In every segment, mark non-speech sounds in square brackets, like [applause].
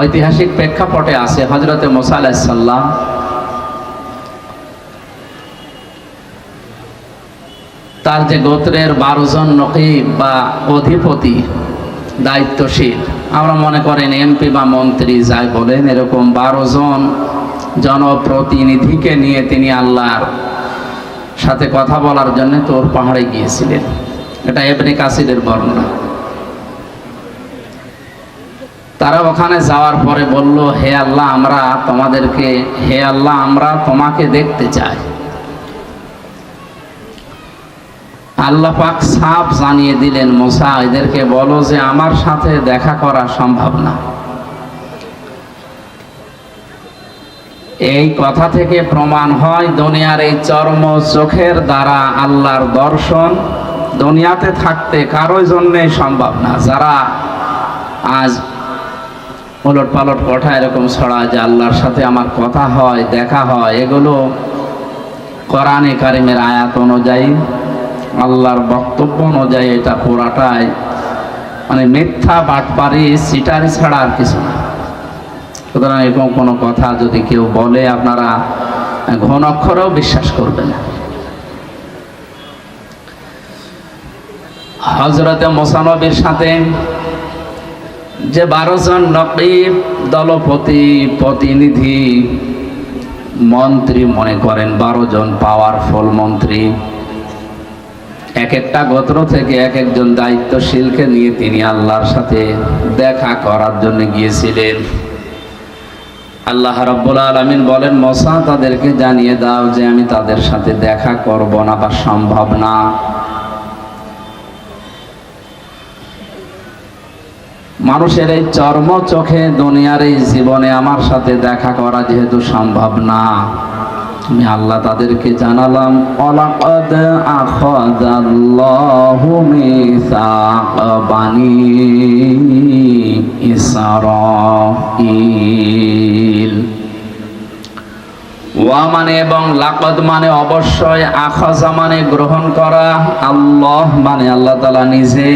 ঐতিহাসিক প্রেক্ষাপটে আছে হজরতে মোসা আলাহিসাল্লাম তার যে গোত্রের বারো জন নকিব বা অধিপতি, দায়িত্বশীল, আমরা মনে করেন এমপি বা মন্ত্রী যাই বলেন, এরকম বারো জন জনপ্রতিনিধিকে নিয়ে তিনি আল্লাহর সাথে কথা বলার জন্য তোর পাহাড়ে গিয়েছিলেন। এটা এবনে কাসিরের বর্ণনা। তারা ওখানে যাওয়ার পরে বলল, হে আল্লাহ, আমরা তোমাদেরকে, হে আল্লাহ, আমরা তোমাকে দেখতে চাই। আল্লাহ পাক সাপ জানিয়ে দিলেন, মোসা, এদেরকে বলো যে আমার সাথে দেখা করা সম্ভব না। এই কথা থেকে প্রমাণ হয়, দুনিয়ার এই চর্ম চোখের দ্বারা আল্লাহর দর্শন দুনিয়াতে থাকতে কারোর জন্যে সম্ভব না। যারা আজ উলট পালট কথা এরকম ছড়া যে আল্লাহর সাথে আমার কথা হয়, দেখা হয়, এগুলো কোরআনে কারিমের আয়াত অনুযায়ী, আল্লাহর বক্তব্য অনুযায়ী এটা পুরাটাই মানে মিথ্যা, বাটপারি, সিটারি ছাড়া আর কিছু না। সুতরাং এরকম কোনো কথা যদি কেউ বলে, আপনারা ঘন অক্ষরেও বিশ্বাস করবেন হজরতে মোসানবীর সাথে যে বারো জন নকিব, দলপতি, প্রতিনিধি, মন্ত্রী মনে করেন বারো জন পাওয়ারফুল মন্ত্রী। এক একটা গোত্র থেকে এক একজন দায়িত্বশীলকে নিয়ে তিনি আল্লাহর সাথে দেখা করার জন্য গিয়েছিলেন। আল্লাহ রব্বুল আলমিন বলেন মশা তাদেরকে জানিয়ে দাও যে আমি তাদের সাথে দেখা করব না বা সম্ভব না। মানুষের এই চর্ম চোখে দুনিয়ার এই জীবনে আমার সাথে দেখা করা যেহেতু সম্ভব না। আমি আল্লাহ তাদেরকে জানালাম, অলাকদ আখাযাল্লাহু মিসাক বানি ওয়া মানে এবং লাকদ মানে অবশ্যই আখাজা মানে গ্রহণ করা, আল্লাহ মানে আল্লাহ তাআলা নিজে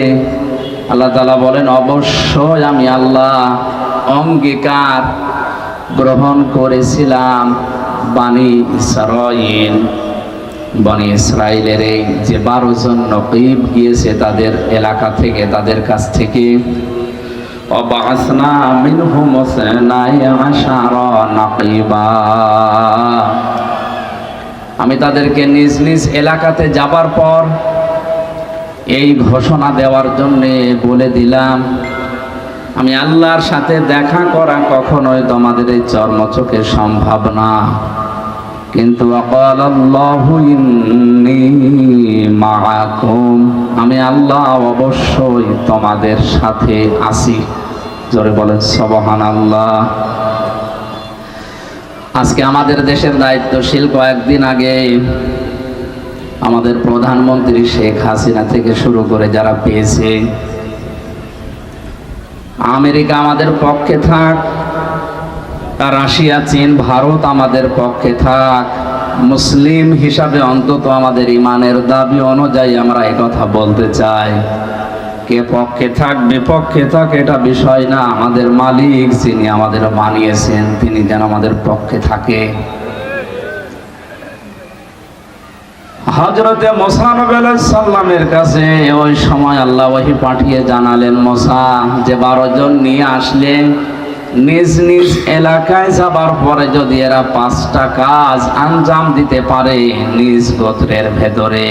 আল্লাহ তালা বলেন, অবশ্যই আমি আল্লাহ অঙ্গীকার গ্রহণ করেছিলাম বানি ইসরাইল বানি ইসরাইলের এই যে বারো জন নকিব গিয়েছে তাদের এলাকা থেকে, তাদের কাছ থেকে আমি তাদেরকে নিজ নিজ এলাকাতে যাবার পর এই ঘোষণা দেওয়ার জন্যে বলে দিলাম, আমি আল্লাহর সাথে দেখা করা কখনোই তোমাদের এই চর্মচোখে সম্ভব না। কিন্তু আমি আল্লাহ অবশ্যই তোমাদের সাথে আছি। জোরে বলেন সবহান আল্লাহ আজকে আমাদের দেশের দায়িত্বশীল কয়েকদিন আগে আমাদের প্রধানমন্ত্রী শেখ হাসিনা থেকে শুরু করে যারা পেয়েছে, আমেরিকা আমাদের পক্ষে থাক রাশিয়া, চীন, ভারত আমাদের পক্ষে থাক। মুসলিম হিসাবে অন্তত আমাদের ইমানের দাবি অনুযায়ী আমরা কথা বলতে চাই। কে পক্ষে থাক, বিপক্ষে থাক, এটা বিষয় না। আমাদের মালিক যিনি আমাদের বানিয়েছেন, তিনি যেন আমাদের পক্ষে থাকে। হজরতে সাল্লামের কাছে ওই সময় আল্লাহ ওহি পাঠিয়ে জানালেন, মোসা, যে বারো জন নিয়ে আসলেন, নিজ নিজ এলাকায় যাবার পরে যদি এরা পাঁচটা কাজ আঞ্জাম দিতে পারে নিজ গোত্রের ভেতরে,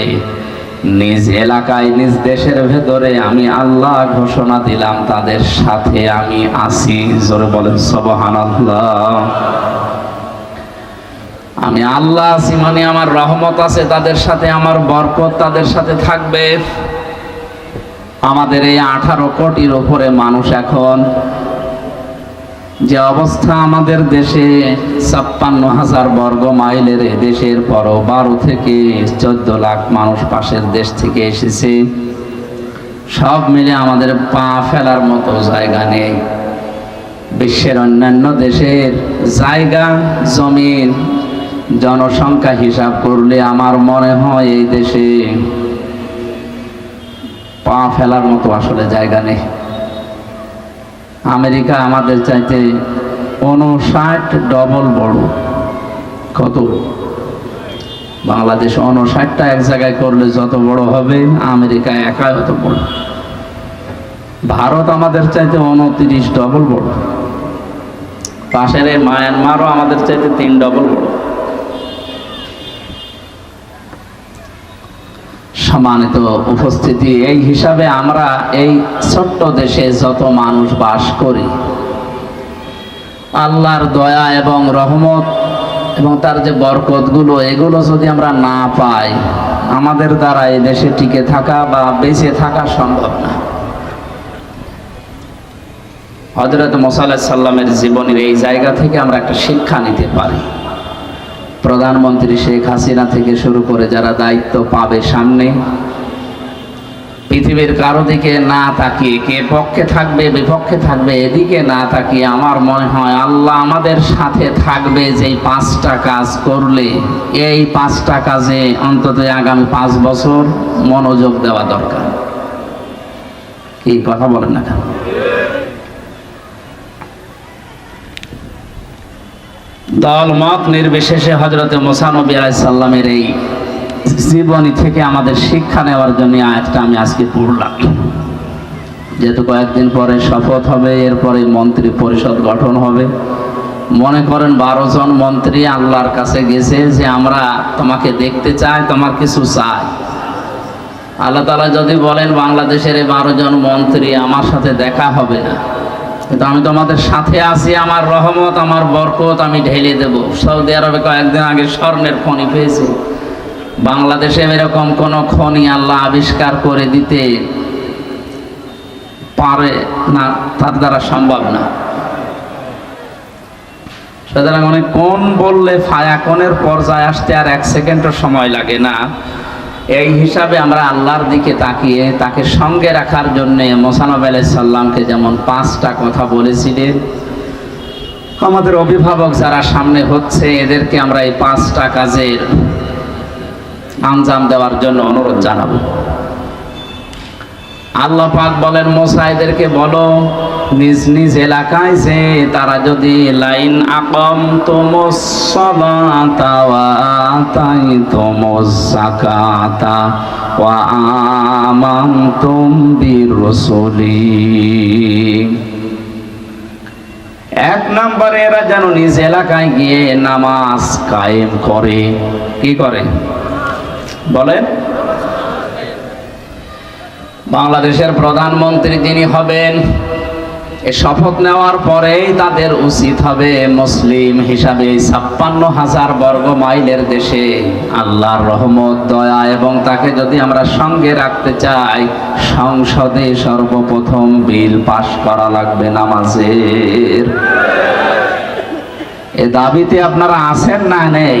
নিজ এলাকায়, নিজ দেশের ভেতরে আমি আল্লাহ ঘোষণা দিলাম, তাদের সাথে আমি আসি জোরে বলেন সবহান আল্লাহ আমি আল্লাহ আছি মানে আমার রহমত আছে, তাদের সাথে আমার বরকত তাদের সাথে থাকবে। আমাদের এই আঠারো কোটির ওপরে মানুষ এখন যে অবস্থা আমাদের দেশে, ছাপ্পান্ন হাজার বর্গ মাইলের দেশের পরও বারো থেকে চোদ্দ লাখ মানুষ পাশের দেশ থেকে এসেছে। সব মিলে আমাদের পা ফেলার মতো জায়গা নেই। বিশ্বের অন্যান্য দেশের জায়গা, জমিন জনসংখ্যা হিসাব করলে আমার মনে হয় এই দেশে পা ফেলার মতো আসলে জায়গা নেই। আমেরিকা আমাদের চাইতে উনষাট ডবল বড়। কত? বাংলাদেশ উনষাটটা এক জায়গায় করলে যত বড় হবে, আমেরিকা একা অত বড়। ভারত আমাদের চাইতে উনত্রিশ ডবল বড়। পাশের মায়ানমারও আমাদের চাইতে তিন ডবল বড়। সম্মানিত উপস্থিতি। এই হিসাবে আমরা এই ছোট্ট দেশে যত মানুষ বাস করি, আল্লাহর দয়া এবং রহমত এবং তার যে বরকতগুলো, এগুলো যদি আমরা না পাই, আমাদের দ্বারা এই দেশে টিকে থাকা বা বেঁচে থাকা সম্ভব না। হজরত মোসাল্লাহ সাল্লামের জীবনের এই জায়গা থেকে আমরা একটা শিক্ষা নিতে পারি। প্রধানমন্ত্রী শেখ হাসিনা থেকে শুরু করে যারা দায়িত্ব পাবে সামনে, পৃথিবীর কারও দিকে না তাকিয়ে কে পক্ষে থাকবে, বিপক্ষে থাকবে, এদিকে না তাকিয়ে আমার মনে হয় আল্লাহ আমাদের সাথে থাকবে যে পাঁচটা কাজ করলে। এই পাঁচটা কাজে অন্তত আগামী পাঁচ বছর মনোযোগ দেওয়া দরকার। কি কথা বলেন না দল মত নির্বিশেষে হজরত মোসানবী আলাইসাল্লামের এই জীবনী থেকে আমাদের শিক্ষা নেওয়ার জন্য আয়াতটা আমি আজকে পড়লাম। যেহেতু কয়েকদিন পরে শপথ হবে, এরপরে মন্ত্রী পরিষদ গঠন হবে। মনে করেন বারো জন মন্ত্রী আল্লাহর কাছে গেছে যে আমরা তোমাকে দেখতে চাই, তোমার কিছু চাই। আল্লাহ তালা যদি বলেন বাংলাদেশের এই বারো জন মন্ত্রী আমার সাথে দেখা হবে না। কিন্তু আমি তোমাদের সাথে আছি, আমার রহমত, আমার বরকত, আমি ঢেলে দেব। সৌদি আরবে কয়েকদিন আগে স্বর্ণের খনি পেয়েছি। বাংলাদেশে এরকম কোন খনি আল্লাহ আবিষ্কার করে দিতে পারে না, তার দ্বারা সম্ভব না। সুতরাং মানে কোন বললে ফায়া কোনের পর্যায়ে আসতে আর এক সেকেন্ডও সময় লাগে না। এই হিসাবে আমরা আল্লাহর দিকে তাকিয়ে, তাকে সঙ্গে রাখার জন্য মোসানব সাল্লামকে যেমন পাঁচটা কথা বলেছিলেন, আমাদের অভিভাবক যারা সামনে হচ্ছে, এদেরকে আমরা এই পাঁচটা কাজের আঞ্জাম দেওয়ার জন্য অনুরোধ জানাব। আল্লাহ পাক বলেন মোসাইদেরকে বলো নিজ নিজ এলাকায় যে তারা যদি লাইন আকম আতাইতুমুজ যাকাতা ওয়া আমানতুম বিরসুলি। এক নম্বরে এরা যেন নিজ এলাকায় গিয়ে নামাজ কায়েম করে। কি করে? বলেন। বাংলাদেশের প্রধানমন্ত্রী যিনি হবেন এ শপথ নেওয়ার পরেই তাদের উচিত হবে মুসলিম হিসাবে ছাপ্পান্ন হাজার বর্গ মাইলের দেশে আল্লাহর রহমত, দয়া এবং তাকে যদি আমরা সঙ্গে রাখতে চাই, সংসদে সর্বপ্রথম বিল পাশ করা লাগবে নামাজের। এ দাবিতে আপনারা আছেন না নেই?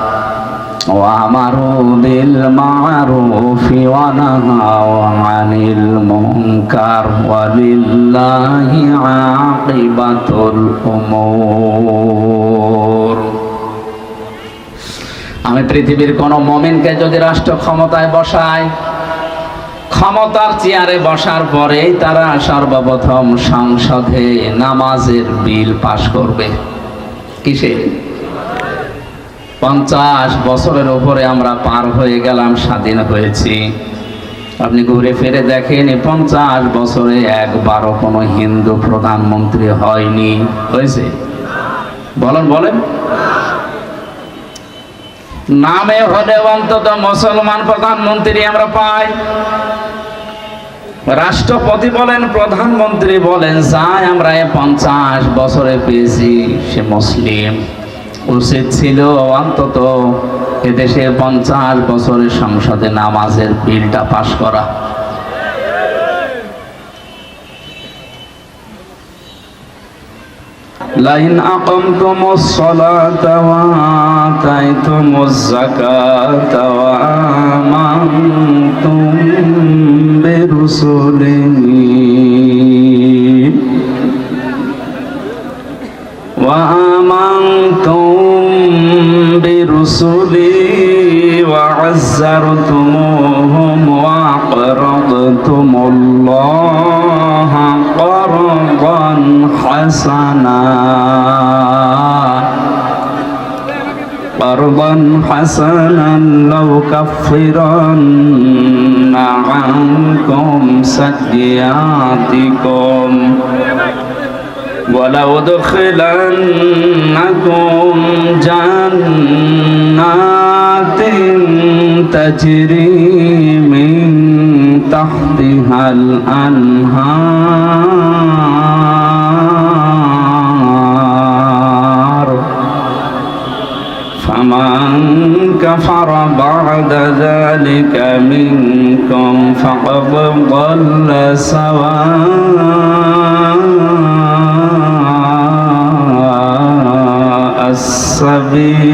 وأمروا بالمعروف ونهوا عن المنكر ولله عاقبة الأمور আমি পৃথিবীর কোন মমিনকে যদি রাষ্ট্র ক্ষমতায় বসাই ক্ষমতার চেয়ারে বসার পরেই তারা সর্বপ্রথম সংসদে নামাজের বিল পাশ করবে কিসে পঞ্চাশ বছরের উপরে আমরা পার হয়ে গেলাম, স্বাধীন হয়েছি। আপনি ঘুরে ফিরে দেখেন, এই পঞ্চাশ বছরে একবারও কোনো হিন্দু প্রধানমন্ত্রী হয়নি। হয়েছে? বলেন বলেন। নামে হলে অন্তত মুসলমান প্রধানমন্ত্রী আমরা পাই। রাষ্ট্রপতি বলেন, প্রধানমন্ত্রী বলেন, যাই আমরা পঞ্চাশ বছরে পেয়েছি, সে মুসলিম। উচিত ছিল অন্তত এদেশে পঞ্চাশ বছরের সংসদে নামাজের বিলটা পাশ করা لئن أقمتم الصلاة وآتيتم الزكاة وآمنتم حسنا لو كفرن عنكم سيئاتكم ولأدخلنكم جنات تجري من تحتها الأنهار فمن كفر بعد ذلك منكم فقد ضل سواء السبيل.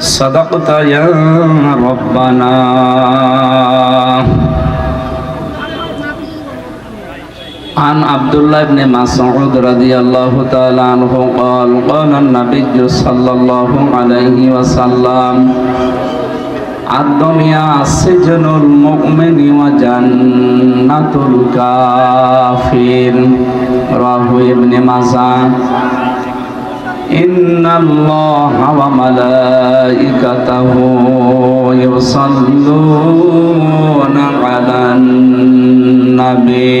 صدقت يا ربنا. عن عبد الله بن مسعود رضي الله تعالى عنه قال قال النبي صلى الله عليه وسلم الدنيا سجن المؤمن وجنة الكافر. رواه ابن ماجه. إن الله وملائكته يصلون على النبي.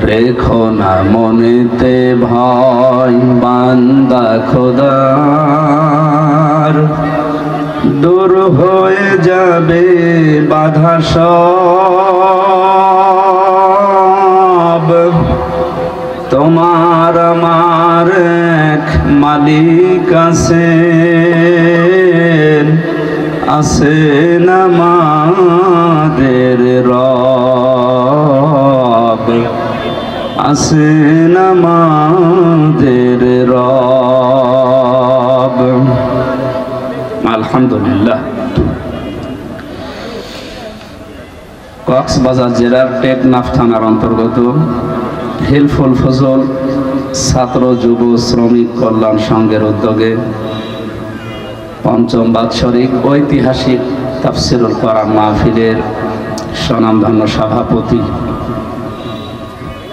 রেখো না মনেতে ভয়, বান্দা খোদার। দূর হয়ে যাবে বাধা সব। তোমার আমার এক মালিক আছে আছেন আমাদের রব। আছেন আমাদের রব। আলহামদুলিল্লাহ। কক্সবাজার জেলার টেকনাফ থানার অন্তর্গত হিলফুল ফজল ছাত্র যুব শ্রমিক কল্যাণ সংঘের উদ্যোগে পঞ্চম বাৎসরিক ঐতিহাসিক তাফসিরুল কোরআন মাহফিলের স্বনামধন্য সভাপতি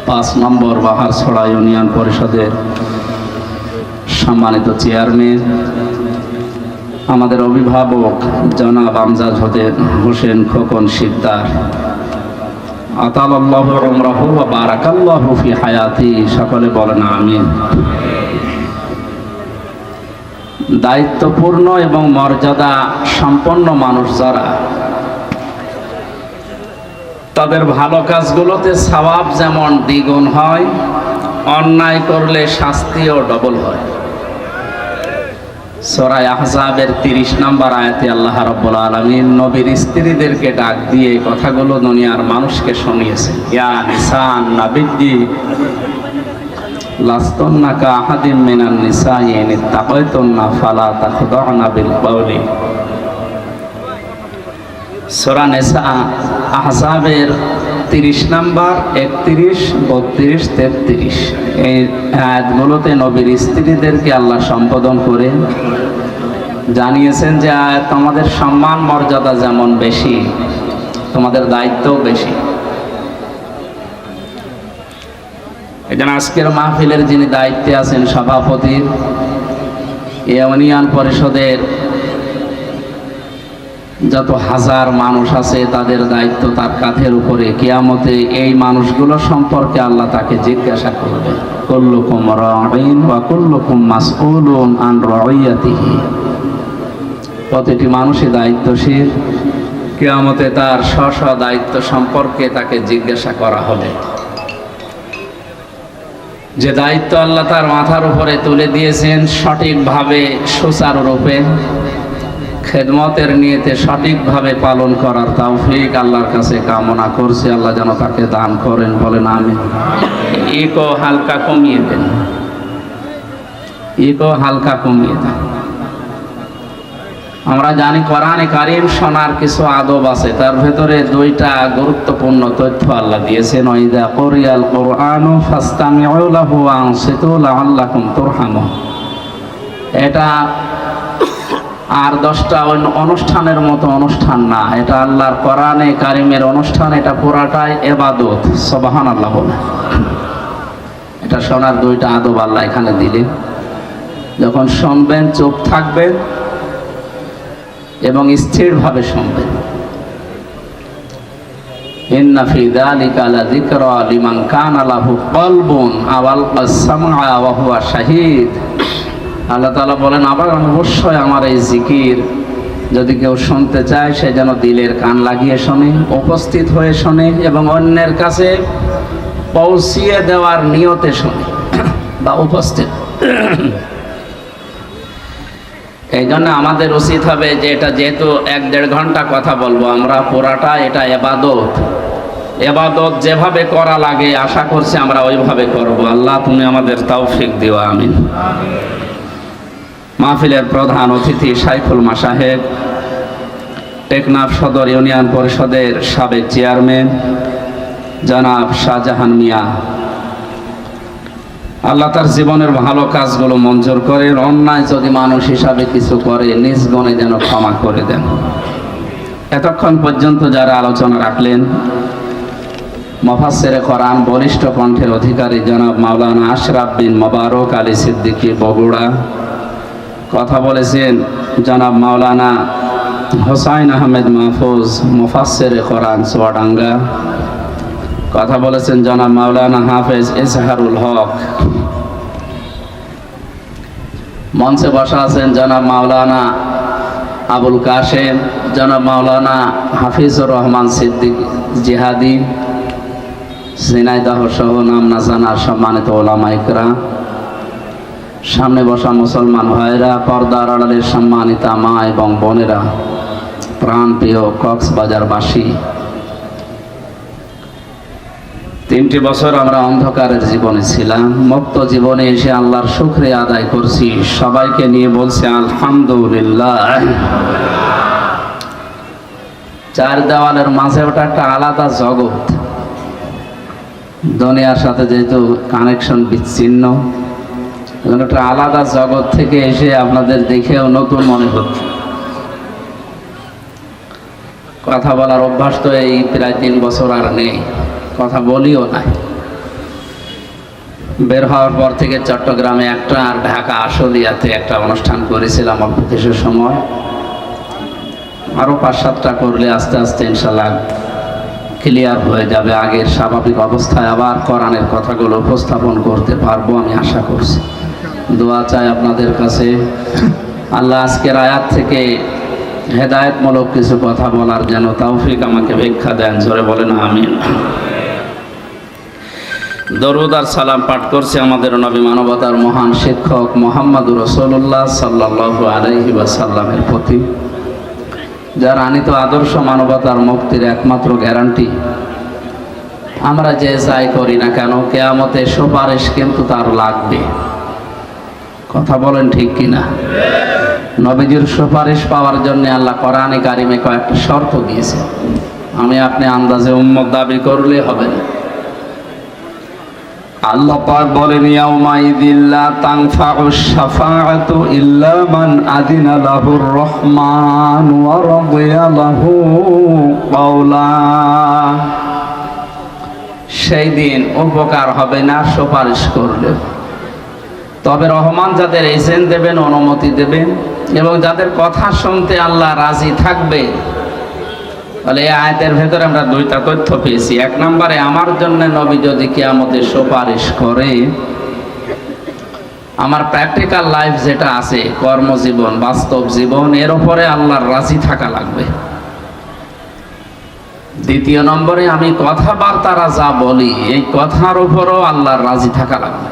পাঁচ নম্বর বাহারছড়া ইউনিয়ন পরিষদের সম্মানিত চেয়ারম্যান, আমাদের অভিভাবক জনাব আমজাদ হতেন হোসেন খোকন শিকদার। হায়াতি, সকলে বলেন আমিন। দায়িত্বপূর্ণ এবং মর্যাদা সম্পন্ন মানুষ যারা তাদের ভালো কাজগুলোতে সওয়াব যেমন দ্বিগুণ হয়, অন্যায় করলে শাস্তিও ডবল হয়। সরাই আহজাবের তিরিশ নম্বর আয়াতে আল্লাহ রব্বুল আলমিন নবীর স্ত্রীদেরকে ডাক দিয়ে কথাগুলো দুনিয়ার মানুষকে শুনিয়েছে। ইয়া নিসান নাবিদ্দি লাস্তন্নাকা আহাদিম মিনান নিসাই, ইন ইত্তাকাইতুন্না ফালা তাখদাউনা বিল কওলি। সূরা নিসা আহজাবের তিরিশ নাম্বার, একত্রিশ, বত্রিশ, তেত্রিশ। এই আয়াতগুলোতে নবীর স্ত্রীদেরকে আল্লাহ সম্বোধন করে। জানিয়েছেন যে তোমাদের সম্মান মর্যাদা যেমন বেশি, তোমাদের দায়িত্বও বেশি। এখানে আজকের মাহফিলের যিনি দায়িত্বে আছেন সভাপতির ইউনিয়ন পরিষদের যত হাজার মানুষ আছে, তাদের দায়িত্ব তার কাঁধের উপরে। কেয়ামতে এই মানুষগুলো সম্পর্কে আল্লাহ তাকে জিজ্ঞাসা করবে। কুল্লুকুম রাঈন ওয়া কুল্লুকুম মাসউলুন আন রাইয়াতিহি প্রতিটি মানুষই দায়িত্বশীল। কেয়ামতে তার স্ব স্ব দায়িত্ব সম্পর্কে তাকে জিজ্ঞাসা করা হবে। যে দায়িত্ব আল্লাহ তার মাথার উপরে তুলে দিয়েছেন সঠিকভাবে, সুচারুরূপে খেদমতের নিয়েতে সঠিকভাবে পালন করার তৌফিক আল্লাহর কাছে কামনা করছে। আল্লাহ যেন তাকে দান করেন, বলেন আমি ইকো হালকা কমিয়ে দেন। ইকো হালকা কমিয়ে দেন। আমরা জানি কোরআনে কারিম শোনার কিছু আদব আছে, তার ভেতরে দুইটা গুরুত্বপূর্ণ তথ্য আল্লাহ দিয়েছেন। ওয়াইদা কোরিয়াল কোরআনু ফাস্তামিউ লাহু আনসিতু লাআল্লাকুম তুরহামুন। এটা আর দশটা অনুষ্ঠানের মতো অনুষ্ঠান না। এটা আল্লাহর কোরআনে কারিমের অনুষ্ঠান, এটা পুরাটাই এবাদত। সবাহান আল্লাহ এটা শোনার দুইটা আদব আল্লাহ এখানে দিলেন। যখন শুনবেন, চুপ থাকবেন এবং স্থিরভাবে শুনবেন। কানা লাহু কলবুন আও আলকা সামআ ওয়া হুয়া শাহীদ। আল্লাহ তাআলা বলেন, আবার অবশ্যই আমার এই জিকির যদি কেউ শুনতে চায়, সে যেন দিলের কান লাগিয়ে শোনে, উপস্থিত হয়ে শোনে এবং অন্যের কাছে পৌঁছিয়ে দেওয়ার নিয়তে শোনে [coughs] বা উপস্থিত। [coughs] এই জন্য আমাদের উচিত হবে যে এটা যেহেতু এক দেড় ঘণ্টা কথা বলব, আমরা পুরাটা এটা এবাদত। এবাদত যেভাবে করা লাগে, আশা করছি আমরা ওইভাবে করব। আল্লাহ তুমি আমাদের তৌফিক দিও, আমিন। মাহফিলের প্রধান অতিথি সাইফুল মাসাহেব, টেকনাফ সদর ইউনিয়ন পরিষদের সাবেক চেয়ারম্যান জনাব শাহজাহান মিয়া। আল্লাহ তার জীবনের ভালো কাজগুলো মঞ্জুর করেন অন্যায় যদি মানুষ হিসাবে কিছু করে, নিজ গণে যেন ক্ষমা করে দেন। এতক্ষণ পর্যন্ত যারা আলোচনা রাখলেন মফাসের কোরআন বলিষ্ঠ কণ্ঠের অধিকারী জনাব মাওলানা আশরাফ বিন মোবারক আলী সিদ্দিকী বগুড়া কথা বলেছেন জনাব মাওলানা হোসাইন আহমেদ মাহফুজ মুফাসের কোরআন সোয়াডাঙ্গা কথা বলেছেন জনাব মাওলানা হাফেজ এজহারুল হক। মঞ্চে বসা আছেন জনাব মাওলানা আবুল কাশেম, জনাব মাওলানা হাফিজুর রহমান সিদ্দিক জিহাদি, ঝিনাইদহ সহ নাম না জানার সম্মানিত ওলামা ইকরাম। সামনে বসা মুসলমান ভাইরা পর্দার আড়ালের সম্মানিতা মা এবং বোনেরা প্রাণ প্রিয় কক্সবাজারবাসী। তিনটি বছর আমরা অন্ধকারের জীবনে ছিলাম, মুক্ত জীবনে এসে আল্লাহর শুক্রিয়া আদায় করছি। সবাইকে নিয়ে বলছি, আলহামদুলিল্লাহ। চার দেওয়ালের মাঝে ওটা একটা আলাদা জগৎ। দুনিয়ার সাথে যেহেতু কানেকশন বিচ্ছিন্ন একটা আলাদা জগৎ থেকে এসে আপনাদের দেখেও নতুন মনে হচ্ছে। কথা বলার অভ্যাস তো এই প্রায় তিন বছর আর নেই। কথা বলিও নাই বের হওয়ার পর থেকে চট্টগ্রামে একটা আর ঢাকা আশুলিয়াতে একটা অনুষ্ঠান করেছিলাম অল্প কিছু সময়। আরও পাঁচ সাতটা করলে আস্তে আস্তে ইনশাল্লাহ ক্লিয়ার হয়ে যাবে। আগের স্বাভাবিক অবস্থায় আবার কোরআনের কথাগুলো উপস্থাপন করতে পারব আমি আশা করছি। দোয়া চাই আপনাদের কাছে। আল্লাহ আজকের আয়াত থেকে হেদায়তমূলক কিছু কথা বলার যেন তৌফিক আমাকে ভিক্ষা দেন, জোরে বলেন আমিন। দরুদ আর সালাম পাঠ করছে আমাদের নবী মানবতার মহান শিক্ষক মোহাম্মদুর রসুল্লাহ সাল্লাহ আলাইহি ওয়াসাল্লামের প্রতি, যার আনিত আদর্শ মানবতার মুক্তির একমাত্র গ্যারান্টি। আমরা যে যাই করি না কেন কেয়ামতে সুপারিশ কিন্তু তার লাগবে। কথা বলেন ঠিক কিনা? নবীজির সুপারিশ পাওয়ার জন্য আল্লাহ কোরআনে কারিমে কয়েকটা শর্ত দিয়েছে। আমি আপনি আন্দাজে উম্মত দাবি করলে হবে না। আল্লাহ পাক বলেন ইয়াউমাইদিল্লা তানফাউ শাফাআতু ইল্লা মান আদিনা লাহুর রহমান ওয়া রাদিয়া লাহু কাওলা। সেই দিন উপকার হবে না, সুপারিশ করলে তবে রহমান যাদের এজেন্ট দেবেন, অনুমতি দেবেন এবং যাদের কথা শুনতে আল্লাহ রাজি থাকবে, তাহলে এই আয়াতের ভেতরে আমরা দুইটা তথ্য পেয়েছি। এক নম্বরে, আমার জন্য নবী যদি কেয়ামতে সুপারিশ করে, আমার প্র্যাকটিক্যাল লাইফ যেটা আছে, কর্মজীবন, বাস্তব জীবন, এর উপরে আল্লাহর রাজি থাকা লাগবে। দ্বিতীয় নম্বরে, আমি কথাবার্তারা যা বলি, এই কথার উপরও আল্লাহর রাজি থাকা লাগবে।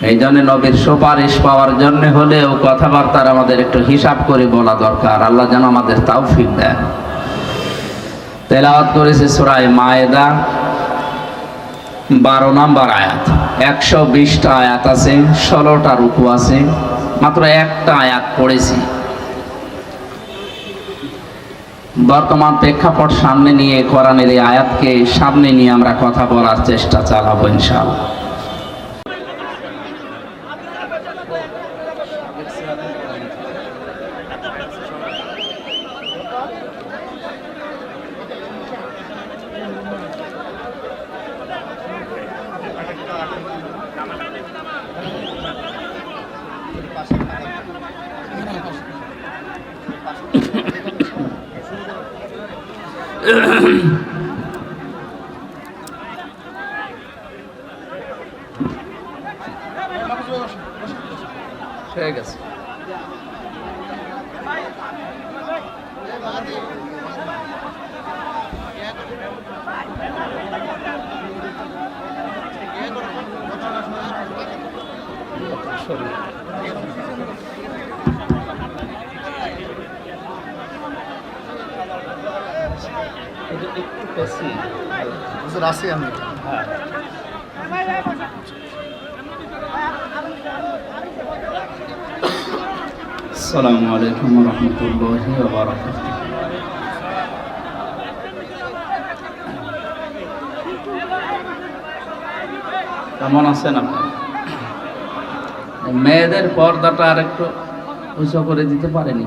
এই জন্য নবীর সুপারিশ পাওয়ার জন্য হলেও কথাবার্তার আমাদের একটু হিসাব করে বলা দরকার। আল্লাহ যেন আমাদের তাওফিক দেন। তেলাওয়াত করেছে সুরায় মায়েদা, বারো নাম্বার আয়াত। একশো বিশটা আয়াত আছে, ষোলোটা রুকু আছে, মাত্র একটা আয়াত পড়েছি। বর্তমান প্রেক্ষাপট সামনে নিয়ে কোরআনের এই আয়াতকে সামনে নিয়ে আমরা কথা বলার চেষ্টা চালাবো ইনশাআল্লাহ। Ahem. [clears throat] একটু বেশি। হুজুর আছি আমি আসসালামু আলাইকুম রহমতুল্লাহি কেমন আছেন আপনি? মেয়েদের পর্দাটা আর একটু উঁচু করে দিতে পারেনি।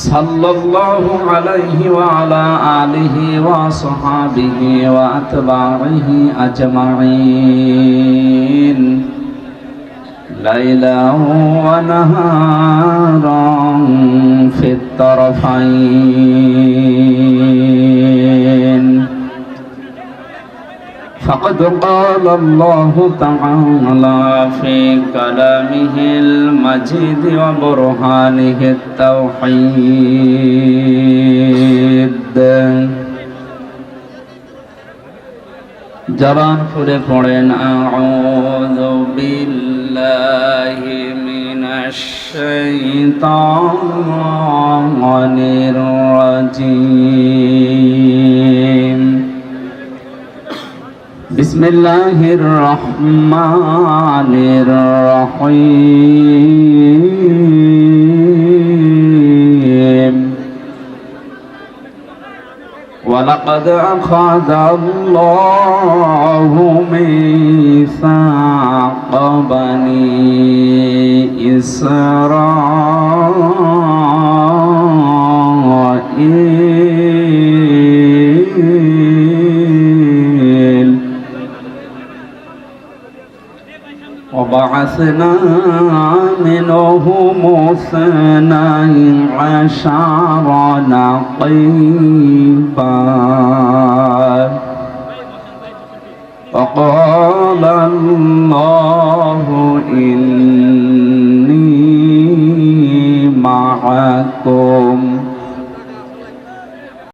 صلى الله عليه وعلى آله وصحابه وأتباعه أجمعين. ليلا ونهارا في الطرفين. فقد قال الله تعالى في كلامه المجيد وبرهانه التوحيد جران فر فرن أعوذ بالله من الشيطان الرجيم بسم الله الرحمن الرحيم. ولقد أخذ الله ميثاق بني إسرائيل. وبعثنا منهم اثني عشر نقيبا. فقال الله إني معكم.